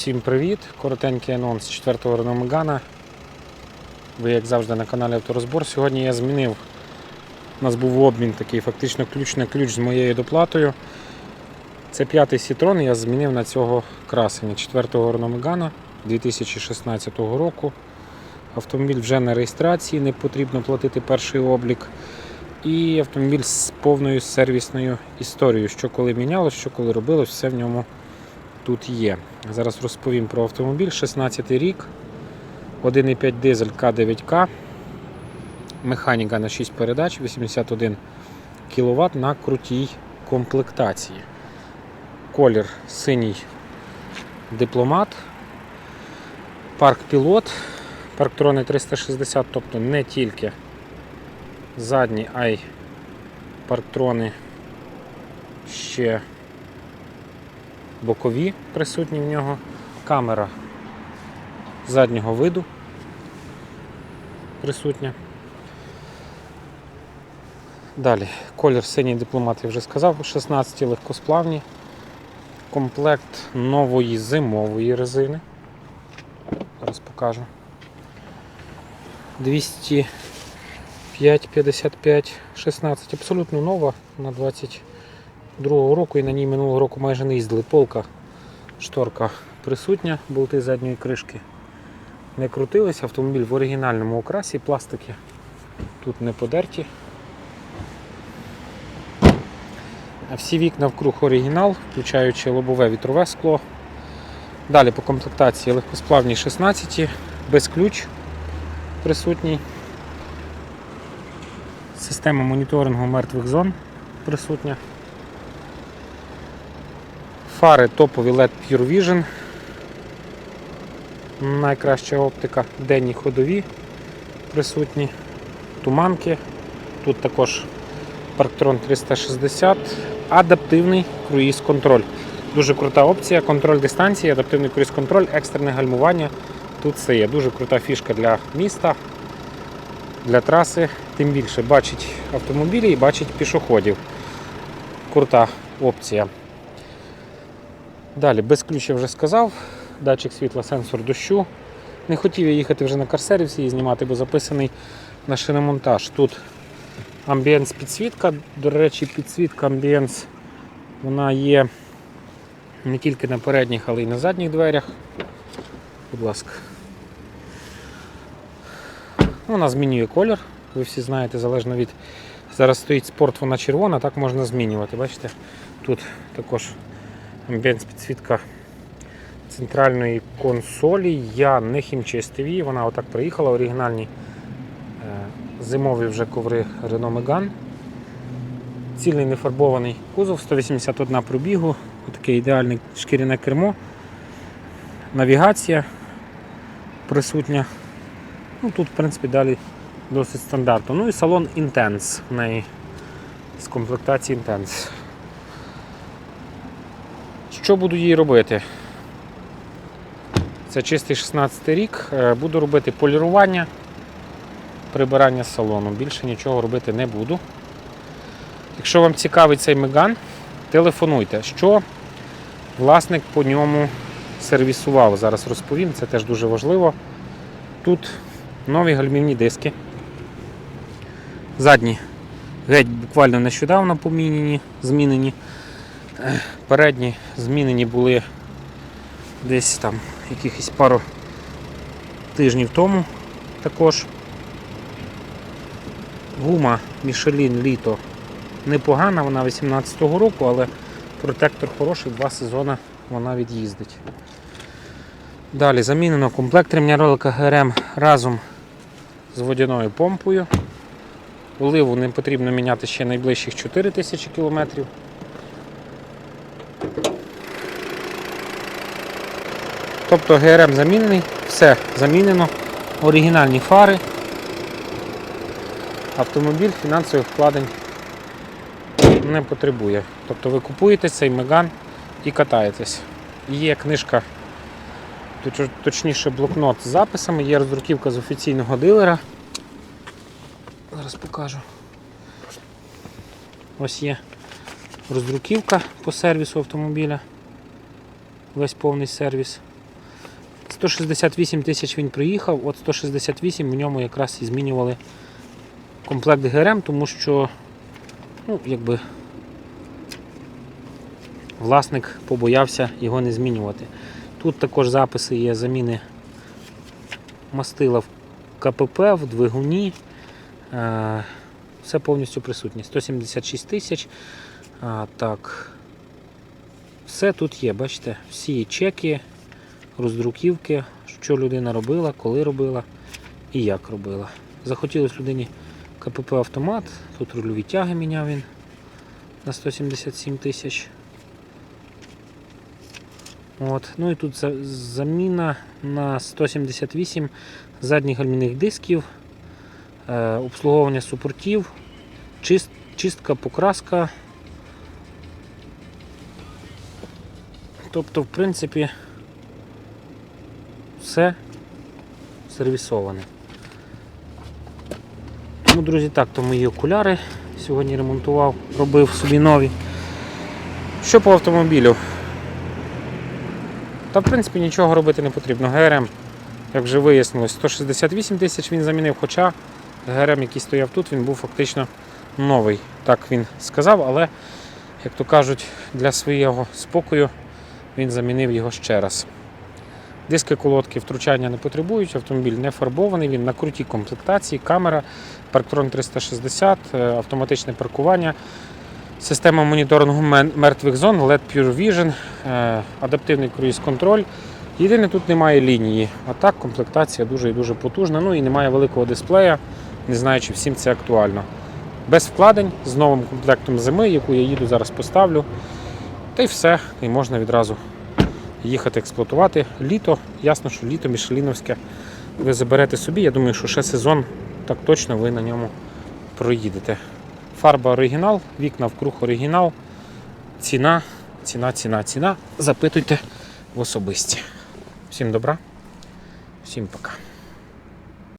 Всім привіт! Коротенький анонс 4-го Renault. Ви, як завжди, на каналі Авторозбор. Сьогодні я змінив. У нас був обмін такий, фактично ключ на ключ з моєю доплатою. Це п'ятий Citroen, я змінив на цього красення 4-го Renault Megane 2016 року. Автомобіль вже на реєстрації, не потрібно платити перший облік. І автомобіль з повною сервісною історією, що коли мінялось, що коли робилось, все в ньому тут є. Зараз розповім про автомобіль. 16 рік, 1,5 дизель К9К, механіка на 6 передач, 81 кВт на крутій комплектації. Колір синій дипломат, парк пілот, парктрони 360, тобто не тільки задні, а й парктрони ще бокові присутні в нього, камера заднього виду присутня. Далі, колір синій дипломат, я вже сказав, 16 легкосплавні, комплект нової зимової резини. Зараз покажу. 205, 55, 16, абсолютно нова на 20 другого року і на ній минулого року майже не їздили. Полка, шторка присутня, болти задньої кришки не крутились. Автомобіль в оригінальному окрасі, пластики тут не подерті. А Всі вікна вкруг оригінал, включаючи лобове вітрове скло. Далі по комплектації легкосплавні 16, без ключ присутній. Система моніторингу мертвих зон присутня. Фари топові LED Pure Vision. Найкраща оптика, денні ходові присутні, туманки. Тут також Parktron 360, адаптивний круїз контроль. Дуже крута опція, контроль дистанції, адаптивний круїз контроль, екстрене гальмування. Тут все є. Дуже крута фішка для міста, для траси. Тим більше бачить автомобілі і бачить пішоходів. Крута опція. Далі, без ключа вже сказав, датчик світла, сенсор дощу. Не хотів я їхати вже на карсервісі і знімати, бо записаний на шиномонтаж. Тут амбієнс підсвітка. До речі, підсвітка амбієнс вона є не тільки на передніх, але й на задніх дверях. Будь ласка. Вона змінює колір, ви всі знаєте, залежно від. Зараз стоїть спорт, вона червона, так можна змінювати. Бачите? Тут також амбієнс підсвітка центральної консолі. Я не хімчистив її, вона отак приїхала, оригінальні е, зимові вже коври Renault Megane. Цільний нефарбований кузов, 181 пробігу, таке ідеальне шкіряне кермо, навігація присутня. Ну, Тут, в принципі, далі досить стандартно. Ну і салон Intense в неї з комплектації Intense. Що буду їй робити? Це чистий 16 рік. Е, Буду робити полірування, прибирання салону. Більше нічого робити не буду. Якщо вам цікавий цей Меган, телефонуйте. Що власник по ньому сервісував. Зараз розповім, це теж дуже важливо. Тут нові гальмівні диски. Задні геть буквально нещодавно помінені, змінені. Передні змінені були десь там якихось пару тижнів тому також. Гума Michelin літо непогана, вона 18-го року, але протектор хороший, два сезони вона від'їздить. Далі замінено комплект ремня ролика ГРМ разом з водяною помпою. Оливу не потрібно міняти ще найближчих 4000 кілометрів. Тобто ГРМ замінений, все замінено, оригінальні фари. Автомобіль фінансових вкладень не потребує. Тобто ви купуєте цей Меган і катаєтесь. Є книжка, точніше блокнот з записами, є роздруківка з офіційного дилера. Зараз покажу. Ось є роздруківка по сервісу автомобіля. Весь повний сервіс. 168 тисяч він приїхав, от 168 в ньому якраз і змінювали комплект ГРМ, тому що ну, якби, власник побоявся його не змінювати. Тут також записи є заміни мастила в КПП, в двигуні. Е, Все повністю присутнє. 176 тисяч. Так. Все тут є, бачите, всі чеки, роздруківки, що людина робила, коли робила і як робила. Захотілося людині КПП автомат, тут рульові тяги міняв він на 177 тисяч. От. Ну і тут за- заміна на 178 задніх гальмівних дисків, е, обслуговування супортів, чист, чистка, покраска. Тобто, в принципі, все сервісоване. Ну, друзі, так, то мої окуляри сьогодні ремонтував, робив собі нові. Що по автомобілю? Та в принципі нічого робити не потрібно. ГРМ, як вже вияснилось, 168 тисяч він замінив, хоча ГРМ, який стояв тут, він був фактично новий. Так він сказав, але, як то кажуть, для свого спокою він замінив його ще раз. Диски колодки втручання не потребують, автомобіль не фарбований, він на крутій комплектації, камера, Парктрон 360, е, автоматичне паркування, система моніторингу мертвих зон, LED Pure Vision, е, адаптивний круїз-контроль. Єдине, тут немає лінії, а так комплектація дуже і дуже потужна. Ну і немає великого дисплея, не знаю, чи всім це актуально. Без вкладень з новим комплектом зими, яку я їду зараз поставлю. Та й все, і можна відразу їхати експлуатувати. Літо, ясно, що літо Мішеліновське ви заберете собі. Я думаю, що ще сезон так точно ви на ньому проїдете. Фарба оригінал, вікна вкруг оригінал. Ціна, ціна, ціна, ціна. Запитуйте в особисті. Всім добра, всім пока.